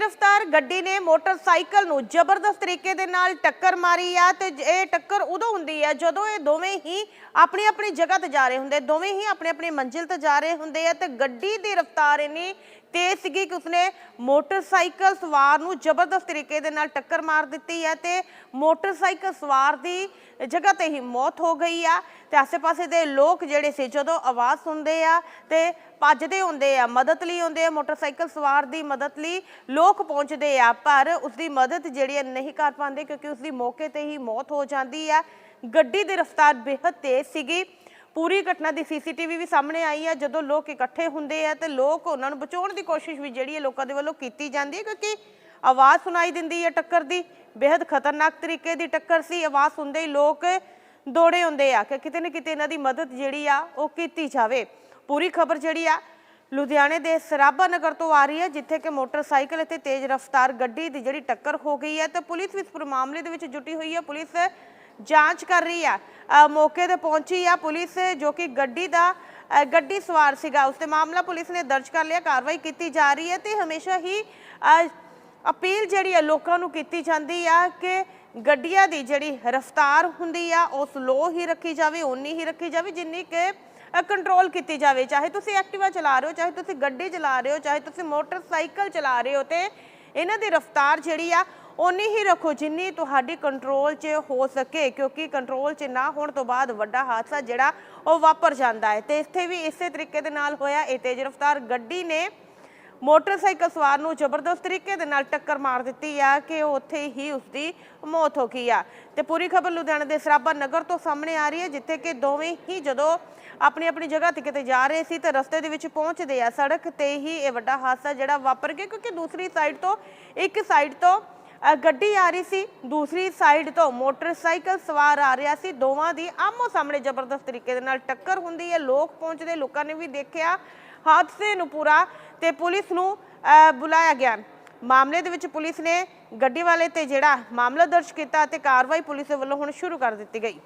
ਰਫ਼ਤਾਰ ਗੱਡੀ ਨੇ ਮੋਟਰਸਾਈਕਲ ਨੂੰ ਜ਼ਬਰਦਸਤ ਤਰੀਕੇ ਦੇ ਨਾਲ ਟੱਕਰ ਮਾਰੀ ਆ ਤੇ ਇਹ ਟੱਕਰ ਉਦੋਂ ਹੁੰਦੀ ਹੈ ਜਦੋਂ ਇਹ ਦੋਵੇਂ ਹੀ ਆਪਣੀ ਆਪਣੀ ਜਗ੍ਹਾ ਤੇ ਜਾ ਰਹੇ ਹੁੰਦੇ, ਦੋਵੇਂ ਹੀ ਆਪਣੀ ਆਪਣੀ ਮੰਜ਼ਿਲ ਤੇ ਜਾ ਰਹੇ ਹੁੰਦੇ ਆ ਤੇ ਗੱਡੀ ਦੀ ਰਫ਼ਤਾਰ ਇੰਨੀ ਤੇਜ਼ ਸੀਗੀ ਕਿ ਉਸਨੇ ਮੋਟਰਸਾਈਕਲ ਸਵਾਰ ਨੂੰ ਜ਼ਬਰਦਸਤ ਤਰੀਕੇ ਦੇ ਨਾਲ ਟੱਕਰ ਮਾਰ ਦਿੱਤੀ ਹੈ ਤੇ ਮੋਟਰਸਾਈਕਲ ਸਵਾਰ ਦੀ ਜਗ੍ਹਾ ਤੇ ਹੀ ਮੌਤ ਹੋ ਗਈ ਆ ਤੇ ਆਸੇ-ਪਾਸੇ ਦੇ ਲੋਕ ਜਿਹੜੇ ਸੀ ਜਦੋਂ ਆਵਾਜ਼ ਸੁਣਦੇ ਆ ਤੇ ਭੱਜਦੇ ਹੁੰਦੇ ਆ, ਮਦਦ ਲਈ ਆਉਂਦੇ ਆ, ਮੋਟਰਸਾਈਕਲ ਸਵਾਰ ਦੀ ਮਦਦ ਲਈ, ਲੋਕ ਲੋਕ ਪਹੁੰਚਦੇ ਆ, ਪਰ ਉਸ ਦੀ ਮਦਦ ਜਿਹੜੀ ਹੈ ਨਹੀਂ ਕਰ ਪਾਉਂਦੇ ਕਿਉਂਕਿ ਉਸ ਦੀ ਮੌਕੇ ਤੇ ਹੀ ਮੌਤ ਹੋ ਜਾਂਦੀ ਆ। ਗੱਡੀ ਦੀ ਰਫ਼ਤਾਰ ਬੇਹੱਦ ਤੇਜ਼ ਸੀਗੀ। ਪੂਰੀ ਘਟਨਾ ਦੀ ਸੀਸੀਟੀਵੀ ਵੀ ਸਾਹਮਣੇ ਆਈ ਆ। ਜਦੋਂ ਲੋਕ ਇਕੱਠੇ ਹੁੰਦੇ ਆ, ਤੇ ਲੋਕ ਉਹਨਾਂ ਨੂੰ ਬਚਾਉਣ ਦੀ ਕੋਸ਼ਿਸ਼ ਵੀ ਜਿਹੜੀ ਹੈ ਲੋਕਾਂ ਦੇ ਵੱਲੋਂ ਕੀਤੀ ਜਾਂਦੀ ਹੈ ਕਿਉਂਕਿ ਆਵਾਜ਼ ਸੁਣਾਈ ਦਿੰਦੀ ਹੈ ਟੱਕਰ ਦੀ। ਬੇਹੱਦ ਖਤਰਨਾਕ ਤਰੀਕੇ ਦੀ ਟੱਕਰ ਸੀ। ਆਵਾਜ਼ ਸੁਣਦੇ ਹੀ ਲੋਕ ਦੌੜੇ ਹੁੰਦੇ ਆ ਕਿ ਕਿਤੇ ਨਾ ਕਿਤੇ ਇਹਨਾਂ ਦੀ ਮਦਦ ਜਿਹੜੀ ਆ, ਉਹ ਕੀਤੀ ਜਾਵੇ। ਪੂਰੀ ਖਬਰ ਜਿਹੜੀ ਆ ਲੁਧਿਆਣੇ ਦੇ ਸਰਾਭਾ ਨਗਰ ਤੋਂ ਆ ਰਹੀ ਹੈ, ਜਿੱਥੇ ਕਿ ਮੋਟਰਸਾਈਕਲ ਅਤੇ ਤੇਜ਼ ਰਫ਼ਤਾਰ ਗੱਡੀ ਦੀ ਜਿਹੜੀ ਟੱਕਰ ਹੋ ਗਈ ਹੈ, ਤੇ ਪੁਲਿਸ ਵੀ ਇਸ ਪੂਰੇ ਮਾਮਲੇ ਦੇ ਵਿੱਚ ਜੁਟੀ ਹੋਈ ਹੈ। ਪੁਲਿਸ ਜਾਂਚ ਕਰ ਰਹੀ ਆ ਮੌਕੇ ਤੇ ਪਹੁੰਚੀ ਆ ਪੁਲਿਸ, ਜੋ ਕਿ ਗੱਡੀ ਦਾ ਗੱਡੀ ਸਵਾਰ ਸੀਗਾ। ਉਸ ਤੇ ਮਾਮਲਾ ਪੁਲਿਸ ਨੇ ਦਰਜ ਕਰ ਲਿਆ। ਕਾਰਵਾਈ ਕੀਤੀ ਜਾ ਰਹੀ ਹੈ ਤੇ ਹਮੇਸ਼ਾ ਹੀ ਅਪੀਲ ਜਿਹੜੀ ਹੈ ਲੋਕਾਂ ਨੂੰ ਕੀਤੀ ਜਾਂਦੀ ਆ ਕਿ ਗੱਡੀਆਂ ਦੀ ਜਿਹੜੀ ਰਫ਼ਤਾਰ ਹੁੰਦੀ ਆ ਉਹ ਸਲੋ ਹੀ ਰੱਖੀ ਜਾਵੇ, ਓਨੀ ਹੀ ਰੱਖੀ ਜਾਵੇ, ਜਿੰਨੀ ਕਿ ਕੰਟਰੋਲ ਕੀਤੀ ਜਾਵੇ। ਚਾਹੇ ਤੁਸੀਂ ਐਕਟਿਵਾ ਚਲਾ ਰਹੇ ਹੋ, ਚਾਹੇ ਤੁਸੀਂ ਗੱਡੀ ਚਲਾ ਰਹੇ ਹੋ, ਚਾਹੇ ਤੁਸੀਂ ਮੋਟਰਸਾਈਕਲ ਚਲਾ ਰਹੇ ਹੋ, ਤੇ ਇਹਨਾਂ ਦੀ ਰਫ਼ਤਾਰ ਜਿਹੜੀ ਆ ਉਨੀ ਹੀ ਰੱਖੋ ਜਿੰਨੀ ਤੁਹਾਡੀ ਕੰਟਰੋਲ 'ਚ ਹੋ ਸਕੇ, ਕਿਉਂਕਿ ਕੰਟਰੋਲ 'ਚ ਨਾ ਹੋਣ ਤੋਂ ਬਾਅਦ ਵੱਡਾ ਹਾਦਸਾ ਜਿਹੜਾ, ਉਹ ਵਾਪਰ ਜਾਂਦਾ ਹੈ। ਤੇ ਇੱਥੇ ਵੀ ਇਸੇ ਤਰੀਕੇ ਦੇ ਨਾਲ ਹੋਇਆ, ਇਹ ਤੇਜ਼ ਰਫ਼ਤਾਰ ਗੱਡੀ ਨੇ ਮੋਟਰਸਾਈਕਲ ਸਵਾਰ ਨੂੰ ਜ਼ਬਰਦਸਤ ਤਰੀਕੇ ਦੇ ਨਾਲ ਟੱਕਰ ਮਾਰ ਦਿੱਤੀ ਆ ਕਿ ਉੱਥੇ ਹੀ ਉਸਦੀ ਮੌਤ ਹੋ ਗਈ ਆ। ਤੇ ਪੂਰੀ ਖਬਰ ਲੁਧਿਆਣਾ ਦੇ ਸਰਾਭਾ ਨਗਰ ਤੋਂ ਸਾਹਮਣੇ ਆ ਰਹੀ ਹੈ, ਜਿੱਥੇ ਕਿ ਦੋਵੇਂ ਹੀ ਜਦੋਂ ਆਪਣੀ ਆਪਣੀ ਜਗ੍ਹਾ ਤੇ ਕਿਤੇ ਜਾ ਰਹੇ ਸੀ ਤੇ ਰਸਤੇ ਦੇ ਵਿੱਚ ਪਹੁੰਚਦੇ ਆ, ਸੜਕ ਤੇ ਹੀ ਇਹ ਵੱਡਾ ਹਾਦਸਾ ਜਿਹੜਾ ਵਾਪਰ ਗਿਆ ਕਿਉਂਕਿ ਦੂਸਰੀ ਸਾਈਡ ਤੋਂ, ਇੱਕ ਸਾਈਡ ਤੋਂ ਗੱਡੀ ਆ ਰਹੀ ਸੀ, ਦੂਸਰੀ ਸਾਈਡ ਤੋਂ ਮੋਟਰਸਾਈਕਲ ਸਵਾਰ ਆ ਰਿਹਾ ਸੀ। ਦੋਵਾਂ ਦੀ ਆਮੋ ਸਾਹਮਣੇ ਜ਼ਬਰਦਸਤ ਤਰੀਕੇ ਦੇ ਨਾਲ ਟੱਕਰ ਹੁੰਦੀ ਹੈ। ਲੋਕ ਪਹੁੰਚਦੇ, ਲੋਕਾਂ ਨੇ ਵੀ ਦੇਖਿਆ, ਹਾਦਸੇ ਨੂੰ ਪੂਰਾ ਤੇ ਪੁਲਿਸ ਨੂੰ ਬੁਲਾਇਆ ਗਿਆ। ਮਾਮਲੇ ਦੇ ਵਿੱਚ ਪੁਲਿਸ ਨੇ ਗੱਡੀ ਵਾਲੇ ਤੇ ਜਿਹੜਾ ਮਾਮਲਾ ਦਰਜ ਕੀਤਾ ਤੇ ਕਾਰਵਾਈ ਪੁਲਿਸ ਵੱਲੋਂ ਹੁਣ ਸ਼ੁਰੂ ਕਰ ਦਿੱਤੀ ਗਈ।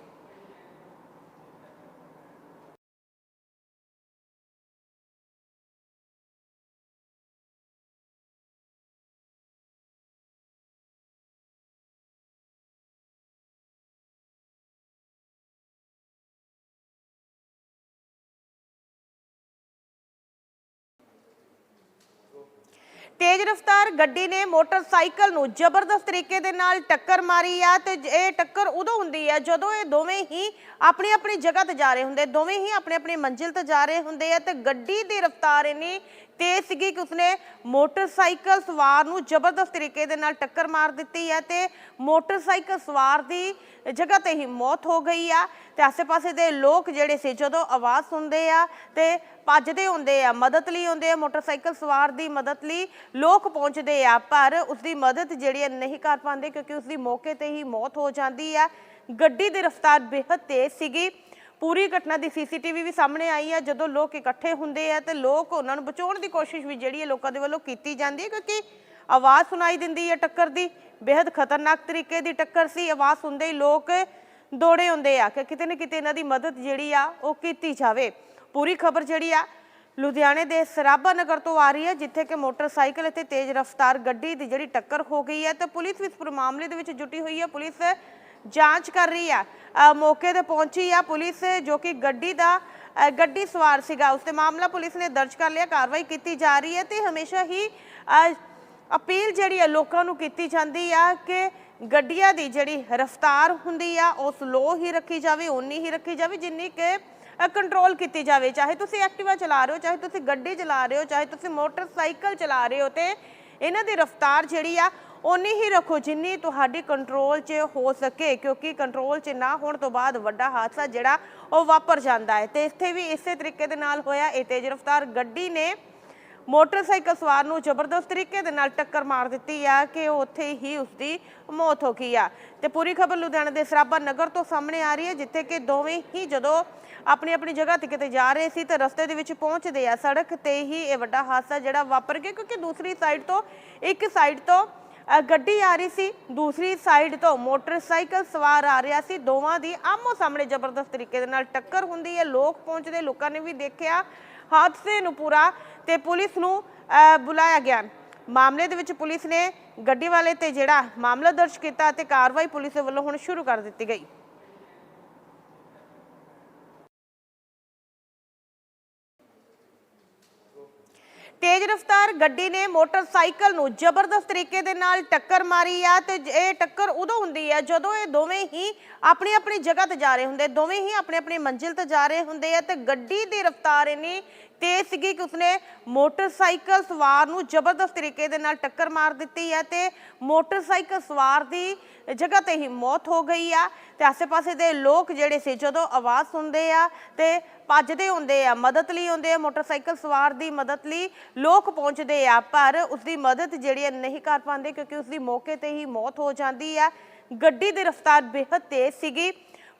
ਤੇਜ਼ ਰਫ਼ਤਾਰ ਗੱਡੀ ਨੇ ਮੋਟਰਸਾਈਕਲ ਨੂੰ ਜ਼ਬਰਦਸਤ ਤਰੀਕੇ ਦੇ ਨਾਲ ਟੱਕਰ ਮਾਰੀ ਆ ਤੇ ਇਹ ਟੱਕਰ ਉਦੋਂ ਹੁੰਦੀ ਹੈ ਜਦੋਂ ਇਹ ਦੋਵੇਂ ਹੀ ਆਪਣੀ ਆਪਣੀ ਜਗ੍ਹਾ ਤੇ ਜਾ ਰਹੇ ਹੁੰਦੇ, ਦੋਵੇਂ ਹੀ ਆਪਣੀ ਆਪਣੀ ਮੰਜ਼ਿਲ ਤੇ ਜਾ ਰਹੇ ਹੁੰਦੇ ਆ ਤੇ ਗੱਡੀ ਦੀ ਰਫ਼ਤਾਰ ਇੰਨੀ ਤੇਜ਼ ਸੀਗੀ ਕਿ ਉਸਨੇ ਮੋਟਰਸਾਈਕਲ ਸਵਾਰ ਨੂੰ ਜ਼ਬਰਦਸਤ ਤਰੀਕੇ ਦੇ ਨਾਲ ਟੱਕਰ ਮਾਰ ਦਿੱਤੀ ਹੈ ਤੇ ਮੋਟਰਸਾਈਕਲ ਸਵਾਰ ਦੀ ਜਗ੍ਹਾ ਤੇ ਹੀ ਮੌਤ ਹੋ ਗਈ ਆ ਤੇ ਆਸੇ-ਪਾਸੇ ਦੇ ਲੋਕ ਜਿਹੜੇ ਸੀ ਜਦੋਂ ਆਵਾਜ਼ ਸੁਣਦੇ ਆ ਤੇ ਭੱਜਦੇ ਹੁੰਦੇ ਆ, ਮਦਦ ਲਈ ਹੁੰਦੇ ਆ, ਮੋਟਰਸਾਈਕਲ ਸਵਾਰ ਦੀ ਮਦਦ ਲਈ ਲੋਕ ਪਹੁੰਚ ਪਹੁੰਚਦੇ ਆ, ਪਰ ਉਸ ਦੀ ਮਦਦ ਜਿਹੜੀ ਨਹੀਂ ਕਰ ਪਾਉਂਦੇ ਕਿਉਂਕਿ ਉਸ ਦੀ ਮੌਕੇ ਤੇ ਹੀ ਮੌਤ ਹੋ ਜਾਂਦੀ ਆ। ਗੱਡੀ ਦੀ ਰਫ਼ਤਾਰ ਬੇਹੱਦ ਤੇਜ਼ ਸੀਗੀ। ਪੂਰੀ ਘਟਨਾ ਦੀ ਸੀਸੀਟੀਵੀ ਵੀ ਸਾਹਮਣੇ ਆਈ ਹੈ ਜਦੋਂ ਲੋਕ ਇਕੱਠੇ ਹੁੰਦੇ ਆ, ਤੇ ਲੋਕ ਉਹਨਾਂ ਨੂੰ ਬਚਾਉਣ ਦੀ ਕੋਸ਼ਿਸ਼ ਵੀ ਜਿਹੜੀ ਲੋਕਾਂ ਦੇ ਵੱਲੋਂ ਕੀਤੀ ਜਾਂਦੀ ਹੈ, ਕਿਉਂਕਿ ਆਵਾਜ਼ ਸੁਣਾਈ ਦਿੰਦੀ ਹੈ ਟੱਕਰ ਦੀ। ਬੇहद ਖਤਰਨਾਕ ਤਰੀਕੇ ਦੀ ਟੱਕਰ ਸੀ। ਆਵਾਜ਼ ਸੁਣਦੇ ਹੀ ਲੋਕ ਦੌੜੇ ਹੁੰਦੇ ਆ ਕਿ ਕਿਤੇ ਨਾ ਕਿਤੇ ਇਹਨਾਂ ਦੀ ਮਦਦ ਜਿਹੜੀ ਆ, ਉਹ ਕੀਤੀ ਜਾਵੇ। ਪੂਰੀ ਖਬਰ ਜਿਹੜੀ ਆ ਲੁਧਿਆਣੇ ਦੇ ਸਰਾਭਾ ਨਗਰ ਤੋਂ ਆ ਰਹੀ ਹੈ, ਜਿੱਥੇ ਕਿ ਮੋਟਰਸਾਈਕਲ ਅਤੇ ਤੇਜ਼ ਰਫ਼ਤਾਰ ਗੱਡੀ ਦੀ ਜਿਹੜੀ ਟੱਕਰ ਹੋ ਗਈ ਹੈ ਤੇ ਪੁਲਿਸ ਵੀ ਇਸ ਪੂਰੇ ਮਾਮਲੇ ਦੇ ਵਿੱਚ ਜੁਟੀ ਹੋਈ ਹੈ। ਪੁਲਿਸ ਜਾਂਚ ਕਰ ਰਹੀ ਆ ਮੌਕੇ ਤੇ ਪਹੁੰਚੀ ਆ ਪੁਲਿਸ, ਜੋ ਕਿ ਗੱਡੀ ਦਾ ਗੱਡੀ ਸਵਾਰ ਸੀਗਾ। ਉਸ ਤੇ ਮਾਮਲਾ ਪੁਲਿਸ ਨੇ ਦਰਜ ਕਰ ਲਿਆ। ਕਾਰਵਾਈ ਕੀਤੀ ਜਾ ਰਹੀ ਹੈ ਤੇ ਹਮੇਸ਼ਾ ਹੀ ਅਪੀਲ ਜਿਹੜੀ ਹੈ ਲੋਕਾਂ ਨੂੰ ਕੀਤੀ ਜਾਂਦੀ ਆ ਕਿ ਗੱਡੀਆਂ ਦੀ ਜਿਹੜੀ ਰਫ਼ਤਾਰ ਹੁੰਦੀ ਆ ਉਹ ਸਲੋ ਹੀ ਰੱਖੀ ਜਾਵੇ, ਓਨੀ ਹੀ ਰੱਖੀ ਜਾਵੇ, ਜਿੰਨੀ ਕਿ ਕੰਟਰੋਲ ਕੀਤੀ ਜਾਵੇ। ਚਾਹੇ ਤੁਸੀਂ ਐਕਟਿਵਾ ਚਲਾ ਰਹੇ ਹੋ, ਚਾਹੇ ਤੁਸੀਂ ਗੱਡੀ ਚਲਾ ਰਹੇ ਹੋ, ਚਾਹੇ ਤੁਸੀਂ ਮੋਟਰਸਾਈਕਲ ਚਲਾ ਰਹੇ ਹੋ ਤੇ ਇਹਨਾਂ ਦੀ ਰਫ਼ਤਾਰ ਜਿਹੜੀ ਆ, ਓਨੀ ਹੀ ਰੱਖੋ ਜਿੰਨੀ ਤੁਹਾਡੀ ਕੰਟਰੋਲ 'ਚ ਹੋ ਸਕੇ, ਕਿਉਂਕਿ ਕੰਟਰੋਲ 'ਚ ਨਾ ਹੋਣ ਤੋਂ ਬਾਅਦ ਵੱਡਾ ਹਾਦਸਾ ਜਿਹੜਾ ਉਹ ਵਾਪਰ ਜਾਂਦਾ ਹੈ। ਤੇ ਇੱਥੇ ਵੀ ਇਸੇ ਤਰੀਕੇ ਦੇ ਨਾਲ ਹੋਇਆ। ਇਹ ਤੇਜ਼ ਰਫ਼ਤਾਰ ਗੱਡੀ ਨੇ ਮੋਟਰਸਾਈਕਲ ਸਵਾਰ ਨੂੰ ਜ਼ਬਰਦਸਤ ਤਰੀਕੇ ਦੇ ਨਾਲ ਟੱਕਰ ਮਾਰ ਦਿੱਤੀ ਆ ਕਿ ਉੱਥੇ ਹੀ ਉਸਦੀ ਮੌਤ ਹੋ ਗਈ ਆ। ਤੇ ਪੂਰੀ ਖਬਰ ਲੁਧਿਆਣਾ ਦੇ ਸਰਾਭਾ ਨਗਰ ਤੋਂ ਸਾਹਮਣੇ ਆ ਰਹੀ ਹੈ, ਜਿੱਥੇ ਕਿ ਦੋਵੇਂ ਹੀ ਜਦੋਂ ਆਪਣੀ ਆਪਣੀ ਜਗ੍ਹਾ ਤੇ ਕਿਤੇ ਜਾ ਰਹੇ ਸੀ ਤੇ ਰਸਤੇ ਦੇ ਵਿੱਚ ਪਹੁੰਚਦੇ ਆ ਸੜਕ ਤੇ ਹੀ ਇਹ ਵੱਡਾ ਹਾਦਸਾ ਜਿਹੜਾ ਵਾਪਰ ਗਿਆ, ਕਿਉਂਕਿ ਦੂਸਰੀ ਸਾਈਡ ਤੋਂ, ਇੱਕ ਸਾਈਡ ਤੋਂ ਗੱਡੀ ਆ ਰਹੀ ਸੀ, ਦੂਸਰੀ ਸਾਈਡ ਤੋਂ ਮੋਟਰਸਾਈਕਲ ਸਵਾਰ ਆ ਰਿਹਾ ਸੀ। ਦੋਵਾਂ ਦੀ ਆਮੋ ਸਾਹਮਣੇ ਜ਼ਬਰਦਸਤ ਤਰੀਕੇ ਦੇ ਨਾਲ ਟੱਕਰ ਹੁੰਦੀ ਹੈ। ਲੋਕ ਪਹੁੰਚਦੇ, ਲੋਕਾਂ ਨੇ ਵੀ ਦੇਖਿਆ। ਹਾਦਸੇ ਨੂੰ ਪੂਰਾ ਤੇ ਪੁਲਿਸ ਨੂੰ ਬੁਲਾਇਆ ਗਿਆ। ਮਾਮਲੇ ਦੇ ਵਿੱਚ ਪੁਲਿਸ ਨੇ ਗੱਡੀ ਵਾਲੇ ਤੇ ਜਿਹੜਾ ਮਾਮਲਾ ਦਰਜ ਕੀਤਾ ਤੇ ਕਾਰਵਾਈ ਪੁਲਿਸ ਵੱਲੋਂ ਹੁਣ ਸ਼ੁਰੂ ਕਰ ਦਿੱਤੀ ਗਈ। ਤੇਜ਼ ਰਫ਼ਤਾਰ ਗੱਡੀ ਨੇ ਮੋਟਰਸਾਈਕਲ ਨੂੰ ਜ਼ਬਰਦਸਤ ਤਰੀਕੇ ਦੇ ਨਾਲ ਟੱਕਰ ਮਾਰੀ ਆ ਤੇ ਇਹ ਟੱਕਰ ਉਦੋਂ ਹੁੰਦੀ ਆ ਜਦੋਂ ਇਹ ਦੋਵੇਂ ਹੀ ਆਪਣੀ ਆਪਣੀ ਜਗ੍ਹਾ ਤੇ ਜਾ ਰਹੇ ਹੁੰਦੇ, ਦੋਵੇਂ ਹੀ ਆਪਣੀ ਆਪਣੀ ਮੰਜ਼ਿਲ ਤੇ ਜਾ ਰਹੇ ਹੁੰਦੇ ਆ ਤੇ ਗੱਡੀ ਦੀ ਰਫ਼ਤਾਰ ਇੰਨੀ ਤੇਜ਼ ਸੀਗੀ ਕਿ ਉਸਨੇ ਮੋਟਰਸਾਈਕਲ ਸਵਾਰ ਨੂੰ ਜ਼ਬਰਦਸਤ ਤਰੀਕੇ ਦੇ ਨਾਲ ਟੱਕਰ ਮਾਰ ਦਿੱਤੀ ਹੈ ਤੇ ਮੋਟਰਸਾਈਕਲ ਸਵਾਰ ਦੀ ਜਗ੍ਹਾ ਤੇ ਹੀ ਮੌਤ ਹੋ ਗਈ ਆ। ਤੇ ਆਸ-ਪਾਸੇ ਦੇ ਲੋਕ ਜਿਹੜੇ ਸੀ, ਜਦੋਂ ਆਵਾਜ਼ ਸੁਣਦੇ ਆ ਤੇ ਭੱਜਦੇ ਹੁੰਦੇ ਆ, ਮਦਦ ਲਈ ਹੁੰਦੇ ਆ, ਮੋਟਰਸਾਈਕਲ ਸਵਾਰ ਦੀ ਮਦਦ ਲਈ ਲੋਕ ਪਹੁੰਚਦੇ ਆ, ਪਰ ਉਸ ਦੀ ਮਦਦ ਜਿਹੜੀ ਹੈ ਨਹੀਂ ਕਰ ਪਾਉਂਦੇ ਕਿਉਂਕਿ ਉਸ ਦੀ ਮੌਕੇ ਤੇ ਹੀ ਮੌਤ ਹੋ ਜਾਂਦੀ ਆ। ਗੱਡੀ ਦੀ ਰਫ਼ਤਾਰ ਬੇਹੱਦ ਤੇਜ਼ ਸੀਗੀ।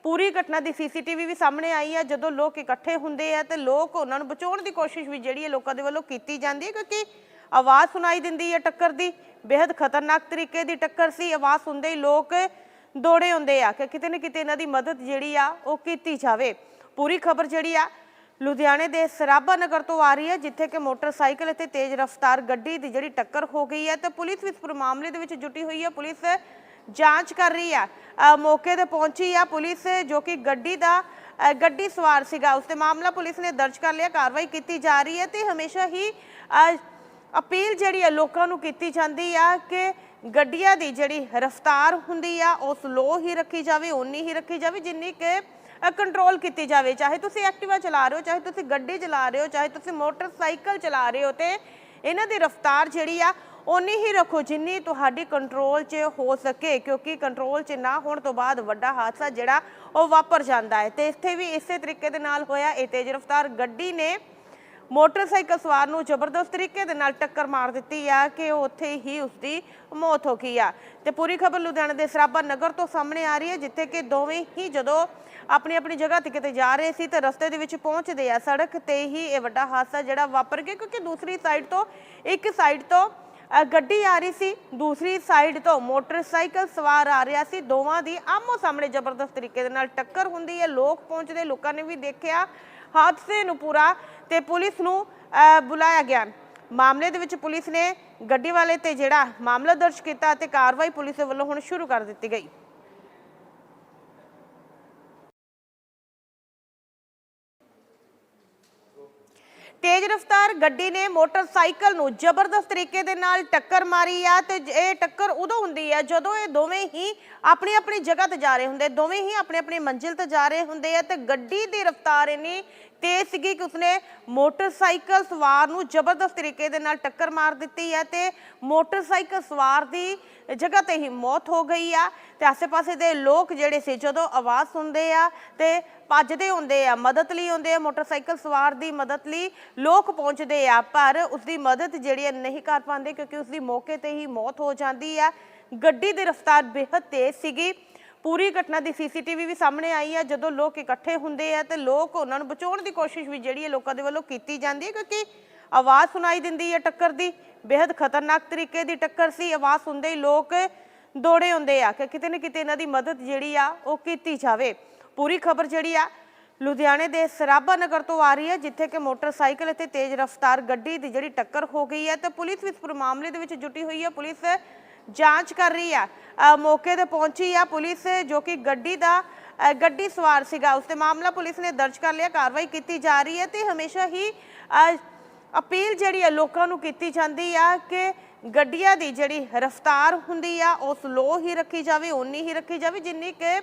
ਪੂਰੀ ਘਟਨਾ ਦੀ ਸੀਸੀਟੀਵੀ ਵੀ ਸਾਹਮਣੇ ਆਈ ਹੈ ਜਦੋਂ ਲੋਕ ਇਕੱਠੇ ਹੁੰਦੇ ਆ ਤੇ ਲੋਕ ਉਹਨਾਂ ਨੂੰ ਬਚਾਉਣ ਦੀ ਕੋਸ਼ਿਸ਼ ਵੀ ਜਿਹੜੀ ਹੈ ਲੋਕਾਂ ਦੇ ਵੱਲੋਂ ਕੀਤੀ ਜਾਂਦੀ ਹੈ ਕਿਉਂਕਿ ਆਵਾਜ਼ ਸੁਣਾਈ ਦਿੰਦੀ ਹੈ ਟੱਕਰ ਦੀ। ਬੇहद ਖਤਰਨਾਕ ਤਰੀਕੇ ਦੀ ਟੱਕਰ ਸੀ। ਆਵਾਜ਼ ਸੁਣਦੇ ਹੀ ਲੋਕ ਦੌੜੇ ਹੁੰਦੇ ਆ ਕਿ ਕਿਤੇ ਨਾ ਕਿਤੇ ਇਹਨਾਂ ਦੀ ਮਦਦ ਜਿਹੜੀ ਆ ਉਹ ਕੀਤੀ ਜਾਵੇ। ਪੂਰੀ ਖਬਰ ਜਿਹੜੀ ਆ ਲੁਧਿਆਣੇ ਦੇ ਸਰਾਭਾ ਨਗਰ ਤੋਂ ਆ ਰਹੀ ਹੈ, ਜਿੱਥੇ ਕਿ ਮੋਟਰਸਾਈਕਲ ਅਤੇ ਤੇਜ਼ ਰਫ਼ਤਾਰ ਗੱਡੀ ਦੀ ਜਿਹੜੀ ਟੱਕਰ ਹੋ ਗਈ ਹੈ ਤੇ ਪੁਲਿਸ ਵੀ ਇਸ ਪੂਰੇ ਮਾਮਲੇ ਦੇ ਵਿੱਚ ਜੁਟੀ ਹੋਈ ਹੈ। ਪੁਲਿਸ ਜਾਂਚ ਕਰ ਰਹੀ ਆ। ਮੌਕੇ ਤੇ ਪਹੁੰਚੀ ਆ ਪੁਲਿਸ, ਜੋ ਕਿ ਗੱਡੀ ਦਾ ਗੱਡੀ ਸਵਾਰ ਸੀਗਾ। ਉਸ ਤੇ ਮਾਮਲਾ ਪੁਲਿਸ ਨੇ ਦਰਜ ਕਰ ਲਿਆ। ਕਾਰਵਾਈ ਕੀਤੀ ਜਾ ਰਹੀ ਹੈ ਤੇ ਹਮੇਸ਼ਾ ਹੀ ਅਪੀਲ ਜਿਹੜੀ ਹੈ ਲੋਕਾਂ ਨੂੰ ਕੀਤੀ ਜਾਂਦੀ ਆ ਕਿ ਗੱਡੀਆਂ ਦੀ ਜਿਹੜੀ ਰਫ਼ਤਾਰ ਹੁੰਦੀ ਆ ਉਹ ਸਲੋ ਹੀ ਰੱਖੀ ਜਾਵੇ, ਓਨੀ ਹੀ ਰੱਖੀ ਜਾਵੇ, ਜਿੰਨੀ ਕਿ ਕੰਟਰੋਲ ਕੀਤੀ ਜਾਵੇ। ਚਾਹੇ ਤੁਸੀਂ ਐਕਟਿਵਾ ਚਲਾ ਰਹੇ ਹੋ, ਚਾਹੇ ਤੁਸੀਂ ਗੱਡੀ ਚਲਾ ਰਹੇ ਹੋ, ਚਾਹੇ ਤੁਸੀਂ ਮੋਟਰਸਾਈਕਲ ਚਲਾ ਰਹੇ ਹੋ ਤੇ ਇਹਨਾਂ ਦੀ ਰਫ਼ਤਾਰ ਜਿਹੜੀ ਆ ਉਨੀ ਹੀ ਰੱਖੋ ਜਿੰਨੀ ਤੁਹਾਡੀ ਕੰਟਰੋਲ 'ਚ ਹੋ ਸਕੇ, ਕਿਉਂਕਿ ਕੰਟਰੋਲ 'ਚ ਨਾ ਹੋਣ ਤੋਂ ਬਾਅਦ ਵੱਡਾ ਹਾਦਸਾ ਜਿਹੜਾ ਉਹ ਵਾਪਰ ਜਾਂਦਾ ਹੈ। ਤੇ ਇੱਥੇ ਵੀ ਇਸੇ ਤਰੀਕੇ ਦੇ ਨਾਲ ਹੋਇਆ ਇਹ ਤੇਜ਼ ਰਫ਼ਤਾਰ ਗੱਡੀ ਨੇ ਮੋਟਰਸਾਈਕਲ ਸਵਾਰ ਨੂੰ ਜ਼ਬਰਦਸਤ ਤਰੀਕੇ ਦੇ ਨਾਲ ਟੱਕਰ ਮਾਰ ਦਿੱਤੀ ਆ ਕਿ ਉੱਥੇ ਹੀ ਉਸਦੀ ਮੌਤ ਹੋ ਗਈ ਆ। ਤੇ ਪੂਰੀ ਖਬਰ ਲੁਧਿਆਣਾ ਦੇ ਸਰਾਭਾ ਨਗਰ ਤੋਂ ਸਾਹਮਣੇ ਆ ਰਹੀ ਹੈ, ਜਿੱਥੇ ਕਿ ਦੋਵੇਂ ਹੀ ਜਦੋਂ ਆਪਣੀ ਆਪਣੀ ਜਗ੍ਹਾ ਤੇ ਕਿਤੇ ਜਾ ਰਹੇ ਸੀ ਤੇ ਰਸਤੇ ਦੇ ਵਿੱਚ ਪਹੁੰਚਦੇ ਆ ਸੜਕ ਤੇ ਹੀ ਇਹ ਵੱਡਾ ਹਾਦਸਾ ਜਿਹੜਾ ਵਾਪਰ ਗਿਆ, ਕਿਉਂਕਿ ਦੂਸਰੀ ਸਾਈਡ ਤੋਂ, ਇੱਕ ਸਾਈਡ ਤੋਂ ਗੱਡੀ ਆ ਰਹੀ ਸੀ, ਦੂਸਰੀ ਸਾਈਡ ਤੋਂ ਮੋਟਰਸਾਈਕਲ ਸਵਾਰ ਆ ਰਿਹਾ ਸੀ। ਦੋਵਾਂ ਦੀ ਆਮੋ ਸਾਹਮਣੇ ਜ਼ਬਰਦਸਤ ਤਰੀਕੇ ਦੇ ਨਾਲ ਟੱਕਰ ਹੁੰਦੀ ਹੈ। ਲੋਕ ਪਹੁੰਚਦੇ ਲੋਕਾਂ ਨੇ ਵੀ ਦੇਖਿਆ ਹਾਦਸੇ ਨੂੰ ਪੂਰਾ ਤੇ ਪੁਲਿਸ ਨੂੰ ਬੁਲਾਇਆ ਗਿਆ। ਮਾਮਲੇ ਦੇ ਵਿੱਚ ਪੁਲਿਸ ਨੇ ਗੱਡੀ ਵਾਲੇ ਤੇ ਜਿਹੜਾ ਮਾਮਲਾ ਦਰਜ ਕੀਤਾ ਤੇ ਕਾਰਵਾਈ ਪੁਲਿਸ ਵੱਲੋਂ ਹੁਣ ਸ਼ੁਰੂ ਕਰ ਦਿੱਤੀ ਗਈ। ਤੇਜ਼ ਰਫ਼ਤਾਰ ਗੱਡੀ ਨੇ ਮੋਟਰਸਾਈਕਲ ਨੂੰ ਜ਼ਬਰਦਸਤ ਤਰੀਕੇ ਦੇ ਨਾਲ ਟੱਕਰ ਮਾਰੀ ਆ ਤੇ ਇਹ ਟੱਕਰ ਉਦੋਂ ਹੁੰਦੀ ਆ ਜਦੋਂ ਇਹ ਦੋਵੇਂ ਹੀ ਆਪਣੀ ਆਪਣੀ ਜਗ੍ਹਾ ਤੇ ਜਾ ਰਹੇ ਹੁੰਦੇ, ਦੋਵੇਂ ਹੀ ਆਪਣੀ ਆਪਣੀ ਮੰਜ਼ਿਲ ਤੇ ਜਾ ਰਹੇ ਹੁੰਦੇ ਆ ਤੇ ਗੱਡੀ ਦੀ ਰਫ਼ਤਾਰ ਇੰਨੀ ਤੇਜ਼ ਸੀਗੀ ਕਿ ਉਸਨੇ ਮੋਟਰਸਾਈਕਲ ਸਵਾਰ ਨੂੰ ਜ਼ਬਰਦਸਤ ਤਰੀਕੇ ਦੇ ਨਾਲ ਟੱਕਰ ਮਾਰ ਦਿੱਤੀ ਹੈ ਤੇ ਮੋਟਰਸਾਈਕਲ ਸਵਾਰ ਦੀ ਜਗ੍ਹਾ ਤੇ ਹੀ ਮੌਤ ਹੋ ਗਈ ਆ ਤੇ ਆਸ-ਪਾਸੇ ਦੇ ਲੋਕ ਜਿਹੜੇ ਸੀ ਜਦੋਂ ਆਵਾਜ਼ ਸੁਣਦੇ ਆ ਤੇ ਭੱਜਦੇ ਹੁੰਦੇ ਆ, ਮਦਦ ਲਈ ਹੁੰਦੇ ਆ, ਮੋਟਰਸਾਈਕਲ ਸਵਾਰ ਦੀ ਮਦਦ ਲਈ ਲੋਕ ਪਹੁੰਚਦੇ ਆ, ਪਰ ਉਸ ਦੀ ਮਦਦ ਜਿਹੜੀ ਹੈ ਨਹੀਂ ਕਰ ਪਾਉਂਦੇ ਕਿਉਂਕਿ ਉਸ ਦੀ ਮੌਕੇ ਤੇ ਹੀ ਮੌਤ ਹੋ ਜਾਂਦੀ ਆ। ਗੱਡੀ ਦੀ ਰਫ਼ਤਾਰ ਬੇਹੱਦ ਤੇਜ਼ ਸੀਗੀ। ਪੂਰੀ ਘਟਨਾ ਦੀ ਸੀਸੀਟੀਵੀ ਵੀ ਸਾਹਮਣੇ ਆਈ ਆ। ਜਦੋਂ ਲੋਕ ਇਕੱਠੇ ਹੁੰਦੇ ਆ, ਤੇ ਲੋਕ ਉਹਨਾਂ ਨੂੰ ਬਚਾਉਣ ਦੀ ਕੋਸ਼ਿਸ਼ ਵੀ ਜਿਹੜੀ ਹੈ ਲੋਕਾਂ ਦੇ ਵੱਲੋਂ ਕੀਤੀ ਜਾਂਦੀ ਹੈ ਕਿਉਂਕਿ ਆਵਾਜ਼ ਸੁਣਾਈ ਦਿੰਦੀ ਹੈ ਟੱਕਰ ਦੀ। ਬੇਹੱਦ ਖਤਰਨਾਕ ਤਰੀਕੇ ਦੀ ਟੱਕਰ ਸੀ। ਆਵਾਜ਼ ਸੁਣਦੇ ਹੀ ਲੋਕ ਦੌੜੇ ਹੁੰਦੇ ਆ ਕਿ ਕਿਤੇ ਨਾ ਕਿਤੇ ਇਹਨਾਂ ਦੀ ਮਦਦ ਜਿਹੜੀ ਆ, ਉਹ ਕੀਤੀ ਜਾਵੇ। ਪੂਰੀ ਖਬਰ ਜਿਹੜੀ ਆ ਲੁਧਿਆਣੇ ਦੇ ਸਰਾਭਾ ਨਗਰ ਤੋਂ ਆ ਰਹੀ ਹੈ, ਜਿੱਥੇ ਕਿ ਮੋਟਰਸਾਈਕਲ ਅਤੇ ਤੇਜ਼ ਰਫ਼ਤਾਰ ਗੱਡੀ ਦੀ ਜਿਹੜੀ ਟੱਕਰ ਹੋ ਗਈ ਹੈ ਤੇ ਪੁਲਿਸ ਵੀ ਇਸ ਪੂਰੇ ਮਾਮਲੇ ਦੇ ਵਿੱਚ ਜੁਟੀ ਹੋਈ ਹੈ। ਪੁਲਿਸ ਜਾਂਚ ਕਰ ਰਹੀ ਆ ਮੌਕੇ ਤੇ ਪਹੁੰਚੀ ਆ ਪੁਲਿਸ, ਜੋ ਕਿ ਗੱਡੀ ਦਾ ਗੱਡੀ ਸਵਾਰ ਸੀਗਾ। ਉਸ ਤੇ ਮਾਮਲਾ ਪੁਲਿਸ ਨੇ ਦਰਜ ਕਰ ਲਿਆ। ਕਾਰਵਾਈ ਕੀਤੀ ਜਾ ਰਹੀ ਹੈ ਤੇ ਹਮੇਸ਼ਾ ਹੀ ਅਪੀਲ ਜਿਹੜੀ ਹੈ ਲੋਕਾਂ ਨੂੰ ਕੀਤੀ ਜਾਂਦੀ ਆ ਕਿ ਗੱਡੀਆਂ ਦੀ ਜਿਹੜੀ ਰਫ਼ਤਾਰ ਹੁੰਦੀ ਆ ਉਹ ਸਲੋ ਹੀ ਰੱਖੀ ਜਾਵੇ, ਓਨੀ ਹੀ ਰੱਖੀ ਜਾਵੇ, ਜਿੰਨੀ ਕਿ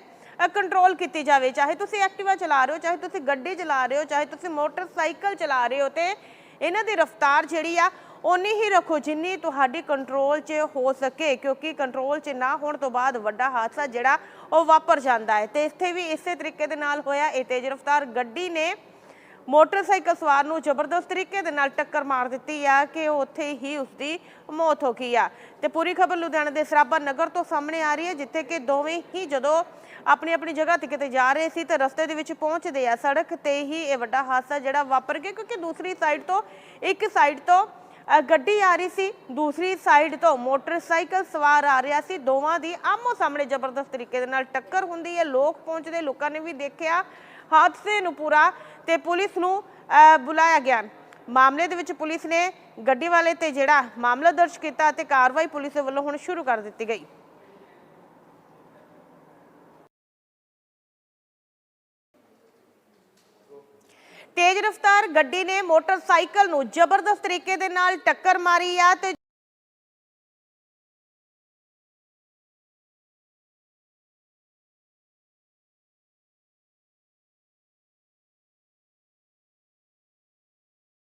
ਕੰਟਰੋਲ ਕੀਤੀ ਜਾਵੇ। ਚਾਹੇ ਤੁਸੀਂ ਐਕਟਿਵਾ ਚਲਾ ਰਹੇ ਹੋ, ਚਾਹੇ ਤੁਸੀਂ ਗੱਡੀ ਚਲਾ ਰਹੇ ਹੋ, ਚਾਹੇ ਤੁਸੀਂ ਮੋਟਰਸਾਈਕਲ ਚਲਾ ਰਹੇ ਹੋ ਤੇ ਇਹਨਾਂ ਦੀ ਰਫ਼ਤਾਰ ਜਿਹੜੀ ਆ, ਓਨੀ ਹੀ ਰੱਖੋ ਜਿੰਨੀ ਤੁਹਾਡੀ ਕੰਟਰੋਲ 'ਚ ਹੋ ਸਕੇ, ਕਿਉਂਕਿ ਕੰਟਰੋਲ 'ਚ ਨਾ ਹੋਣ ਤੋਂ ਬਾਅਦ ਵੱਡਾ ਹਾਦਸਾ ਜਿਹੜਾ ਉਹ ਵਾਪਰ ਜਾਂਦਾ ਹੈ। ਤੇ ਇੱਥੇ ਵੀ ਇਸੇ ਤਰੀਕੇ ਦੇ ਨਾਲ ਹੋਇਆ। ਇਹ ਤੇਜ਼ ਰਫ਼ਤਾਰ ਗੱਡੀ ਨੇ ਮੋਟਰਸਾਈਕਲ ਸਵਾਰ ਨੂੰ ਜ਼ਬਰਦਸਤ ਤਰੀਕੇ ਦੇ ਨਾਲ ਟੱਕਰ ਮਾਰ ਦਿੱਤੀ ਆ ਕਿ ਉੱਥੇ ਹੀ ਉਸਦੀ ਮੌਤ ਹੋ ਗਈ ਆ। ਤੇ ਪੂਰੀ ਖਬਰ ਲੁਧਿਆਣਾ ਦੇ ਸਰਾਭਾ ਨਗਰ ਤੋਂ ਸਾਹਮਣੇ ਆ ਰਹੀ ਹੈ, ਜਿੱਥੇ ਕਿ ਦੋਵੇਂ ਹੀ ਜਦੋਂ ਆਪਣੀ ਆਪਣੀ ਜਗ੍ਹਾ ਤੇ ਕਿਤੇ ਜਾ ਰਹੇ ਸੀ ਤੇ ਰਸਤੇ ਦੇ ਵਿੱਚ ਪਹੁੰਚਦੇ ਆ ਸੜਕ ਤੇ ਹੀ ਇਹ ਵੱਡਾ ਹਾਦਸਾ ਜਿਹੜਾ ਵਾਪਰ ਗਿਆ, ਕਿਉਂਕਿ ਦੂਸਰੀ ਸਾਈਡ ਤੋਂ, ਇੱਕ ਸਾਈਡ ਤੋਂ ਗੱਡੀ ਆ ਰਹੀ ਸੀ। ਦੂਸਰੀ ਸਾਈਡ ਤੋਂ ਮੋਟਰਸਾਈਕਲ ਸਵਾਰ ਆ ਰਿਹਾ ਸੀ। ਦੋਵਾਂ ਦੀ ਆਮੋ ਸਾਹਮਣੇ ਜ਼ਬਰਦਸਤ ਤਰੀਕੇ ਦੇ ਨਾਲ ਟੱਕਰ ਹੁੰਦੀ ਹੈ। ਲੋਕ ਪਹੁੰਚਦੇ ਲੋਕਾਂ ਨੇ ਵੀ ਦੇਖਿਆ ਹਾਦਸੇ ਨੂੰ ਪੂਰਾ ਤੇ ਪੁਲਿਸ ਨੂੰ ਬੁਲਾਇਆ ਗਿਆ। ਮਾਮਲੇ ਦੇ ਵਿੱਚ ਪੁਲਿਸ ਨੇ ਗੱਡੀ ਵਾਲੇ ਤੇ ਜਿਹੜਾ ਮਾਮਲਾ ਦਰਜ ਕੀਤਾ ਅਤੇ ਕਾਰਵਾਈ ਪੁਲਿਸ ਵੱਲੋਂ ਹੁਣ ਸ਼ੁਰੂ ਕਰ ਦਿੱਤੀ ਗਈ। ਤੇਜ਼ ਰਫ਼ਤਾਰ ਗੱਡੀ ਨੇ ਮੋਟਰਸਾਈਕਲ ਨੂੰ ਜ਼ਬਰਦਸਤ ਤਰੀਕੇ ਦੇ ਨਾਲ ਟੱਕਰ ਮਾਰੀ ਆ ਤੇ